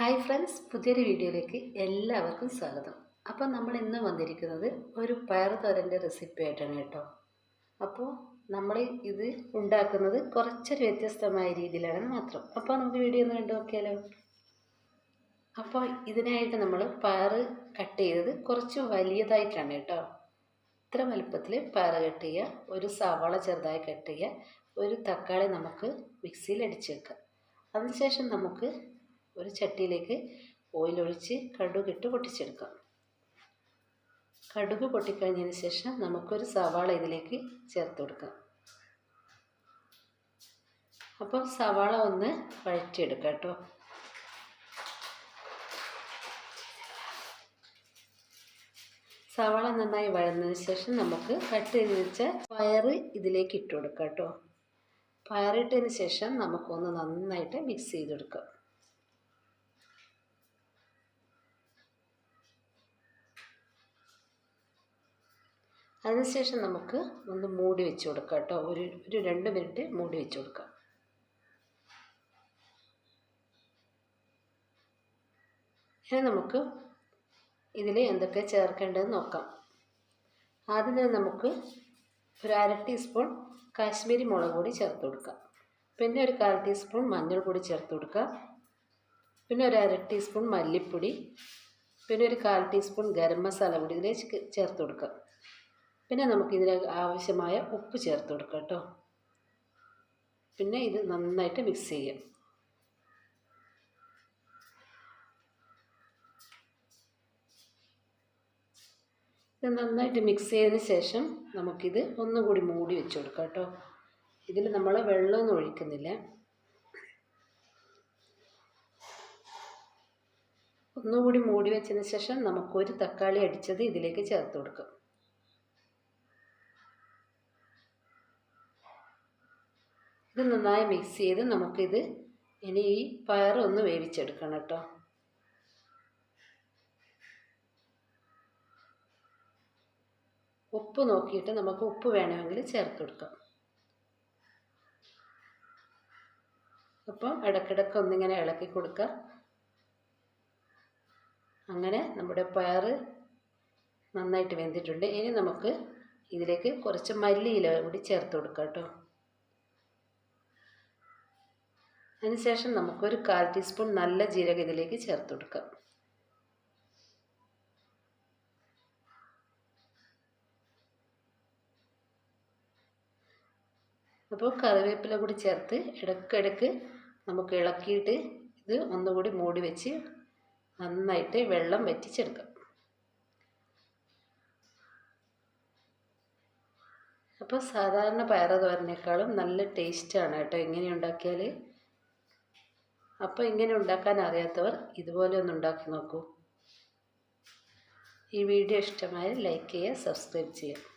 Hi friends പുതിയൊരു വീഡിയോയിലേക്ക് എല്ലാവർക്കും സ്വാഗതം. അപ്പോൾ നമ്മൾ ഇന്ന് വന്നിരിക്കുന്നത് ഒരു പയർ തോരന്റെ റെസിപ്പി ആയിട്ടാണ് കേട്ടോ. അപ്പോൾ നമ്മൾ ഇത് ഉണ്ടാക്കുന്നത് കുറച്ചൊരു വ്യത്യസ്തമായ രീതിയിലാണ് മാത്രം. അപ്പോൾ നമുക്ക് വീഡിയോ ഒന്ന് കണ്ടു നോക്കിയാലോ? അപ്പോൾ ഇതിനായിട്ട് നമ്മൾ പയർ കട്ട് ചെയ്തത് കുറച്ച് വലിയതായിട്ടാണ് കേട്ടോ. ഇത്ര വലുപ്പത്തിൽ പയർ കട്ട് ചെയ്യുക ഒരു സവാള ചെറുതായി കട്ട് ചെയ്യുക ഒരു തക്കാളി നമുക്ക് മിക്സിയിൽ അടിച്ച് വെക്കുക. അതിനുശേഷം നമുക്ക് ഒരു ചട്ടിയിലേക്ക് ഓയിലൊഴിച്ച് കടുകിട്ട് പൊട്ടിച്ചെടുക്കാം. കടുക് പൊട്ടിക്കഴിഞ്ഞതിന് ശേഷം നമുക്കൊരു സവാള ഇതിലേക്ക് ചേർത്ത് കൊടുക്കാം. അപ്പം സവാള ഒന്ന് വഴറ്റിയെടുക്കാം കേട്ടോ. സവാള നന്നായി വഴന്നതിന് ശേഷം നമുക്ക് കട്ട് ചെയ്ത് വെച്ച പയറ് ഇതിലേക്ക് ഇട്ട് കൊടുക്കാം കേട്ടോ. പയറിട്ടതിന് ശേഷം നമുക്കൊന്ന് നന്നായിട്ട് മിക്സ് ചെയ്തെടുക്കാം. അതിനുശേഷം നമുക്ക് ഒന്ന് മൂടി വെച്ച് കൊടുക്കാം കേട്ടോ. ഒരു ഒരു രണ്ട് മിനിറ്റ് മൂടി വെച്ച് കൊടുക്കാം. ഇനി നമുക്ക് ഇതിൽ എന്തൊക്കെ ചേർക്കേണ്ടതെന്ന് നോക്കാം. ആദ്യം തന്നെ നമുക്ക് ഒരു അര ടീസ്പൂൺ കാശ്മീരി മുളക് പൊടി ചേർത്ത് കൊടുക്കാം. പിന്നെ ഒരു കാൽ ടീസ്പൂൺ മഞ്ഞൾ പൊടി ചേർത്ത് കൊടുക്കുക പിന്നെ ഒരു അര ടീസ്പൂൺ മല്ലിപ്പൊടി. പിന്നെ ഒരു കാൽ ടീസ്പൂൺ ഗരം മസാല പൊടി ഇതിലേക്ക് ചേർത്ത് കൊടുക്കുക പിന്നെ നമുക്ക് ഇതിന് ആവശ്യമായ ഉപ്പ് ചേർത്ത് കൊടുക്കാം കേട്ടോ. പിന്നെ ഇത് നന്നായിട്ട് മിക്സ് ചെയ്യാം. ഇത് നന്നായിട്ട് മിക്സ് ചെയ്തതിന് ശേഷം നമുക്കിത് ഒന്നുകൂടി മൂടി വെച്ച് കൊടുക്കാം കേട്ടോ. ഇതിൽ നമ്മൾ വെള്ളമൊന്നും ഒഴിക്കുന്നില്ല. ഒന്നുകൂടി മൂടി വെച്ചതിന് ശേഷം നമുക്കൊരു തക്കാളി അടിച്ചത് ഇതിലേക്ക് ചേർത്ത് കൊടുക്കാം. നന്നായി മിക്സ് ചെയ്ത് നമുക്കിത് ഇനി ഈ പയർ ഒന്ന് വേവിച്ചെടുക്കണം കേട്ടോ. ഉപ്പ് നോക്കിയിട്ട് നമുക്ക് ഉപ്പ് വേണമെങ്കിൽ ചേർത്ത് കൊടുക്കാം അപ്പം ഇടയ്ക്കിടയ്ക്ക് ഒന്നിങ്ങനെ ഇളക്കി കൊടുക്കുക. അങ്ങനെ നമ്മുടെ പയർ നന്നായിട്ട് വെന്തിട്ടുണ്ട്. ഇനി നമുക്ക് ഇതിലേക്ക് കുറച്ച് മല്ലിയില കൂടി ചേർത്ത് കൊടുക്കാം കേട്ടോ. അതിനുശേഷം നമുക്കൊരു കാൽ ടീസ്പൂൺ നല്ല ജീരകം ഇതിലേക്ക് ചേർത്ത് കൊടുക്കാം. അപ്പോൾ കറിവേപ്പില കൂടി ചേർത്ത് ഇടയ്ക്കിടയ്ക്ക് നമുക്ക് ഇളക്കിയിട്ട് ഇത് ഒന്നുകൂടി മൂടി വെച്ച് നന്നായിട്ട് വെള്ളം വറ്റിച്ചെടുക്കാം. അപ്പോൾ സാധാരണ പയറ് തോരനേക്കാളും നല്ല ടേസ്റ്റാണ് കേട്ടോ. ഇങ്ങനെ ഉണ്ടാക്കിയാൽ അപ്പോൾ ഇങ്ങനെ ഉണ്ടാക്കാൻ അറിയാത്തവർ ഇതുപോലെ ഒന്ന് ഉണ്ടാക്കി നോക്കൂ. ഈ വീഡിയോ ഇഷ്ടമായാൽ ലൈക്ക് ചെയ്യുക സബ്സ്ക്രൈബ് ചെയ്യുക.